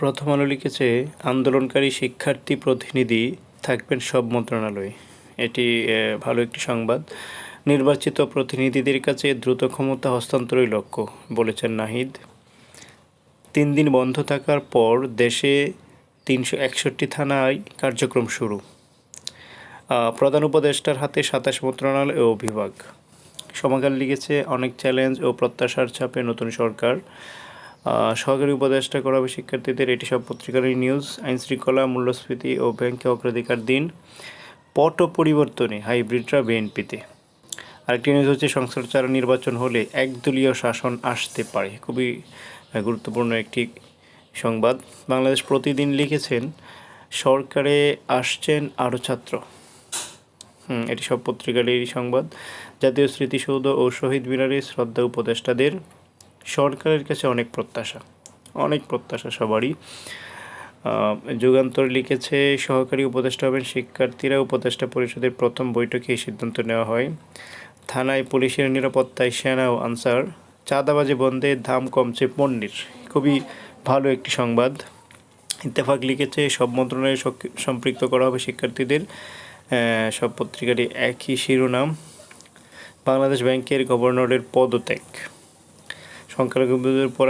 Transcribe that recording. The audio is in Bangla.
প্রথম আলো লিখেছে, আন্দোলনকারী শিক্ষার্থী প্রতিনিধি থাকবেন সব মন্ত্রণালয়ে। এটি ভালো একটি সংবাদ। নির্বাচিত প্রতিনিধিদের কাছে দ্রুত ক্ষমতা হস্তান্তরই লক্ষ্য, বলেছেন নাহিদ। তিন দিন বন্ধ থাকার পর দেশে তিনশো একষট্টি থানায় কার্যক্রম শুরু। প্রধান উপদেষ্টার হাতে সাতাশ মন্ত্রণালয় ও বিভাগ। সমাকাল লিখেছে, অনেক চ্যালেঞ্জ ও প্রত্যাশার চাপে নতুন সরকার সহকারী উপদেষ্টা করাবে শিক্ষার্থীদের এটি সব পত্রিকারই নিউজ আইন শৃঙ্খলা মূল্যস্ফীতি ও ব্যাংকে অগ্রাধিকার দিন। পট পরিবর্তনে হাইব্রিডরা বিএনপিতে। আরেকটি নিউজ হচ্ছে সংসদ চারা নির্বাচন হলে একদলীয় শাসন আসতে পারে। খুবই গুরুত্বপূর্ণ একটি সংবাদ। বাংলাদেশ প্রতিদিন লিখেছেন সরকারে আসছেন আরও ছাত্র। হুম, এটি সব পত্রিকারই সংবাদ। জাতীয় স্মৃতিসৌধ ও শহীদ মিনারে শ্রদ্ধা উপদেষ্টাদের সরকারের কাছে অনেক প্রত্যাশা অনেক প্রত্যাশা সবারই। যুগান্তর লিখেছে, সহকারী উপদেষ্টা হবেন শিক্ষার্থীরা। উপদেষ্টা পরিষদের প্রথম বৈঠকে এই সিদ্ধান্ত নেওয়া হয়। থানায় পুলিশের নিরাপত্তায় সেনা ও আনসার। চাঁদাবাজি বন্ধে দাম কমছে পণ্যের। খুবই ভালো একটি সংবাদ। ইত্তেফাক লিখেছে, সব মন্ত্রণালয়ে সম্পৃক্ত করা হবে শিক্ষার্থীদের। সব পত্রিকারই একই শিরোনাম। বাংলাদেশ ব্যাংকের গভর্নরের পদত্যাগ। সংখ্যালঘুদের উপর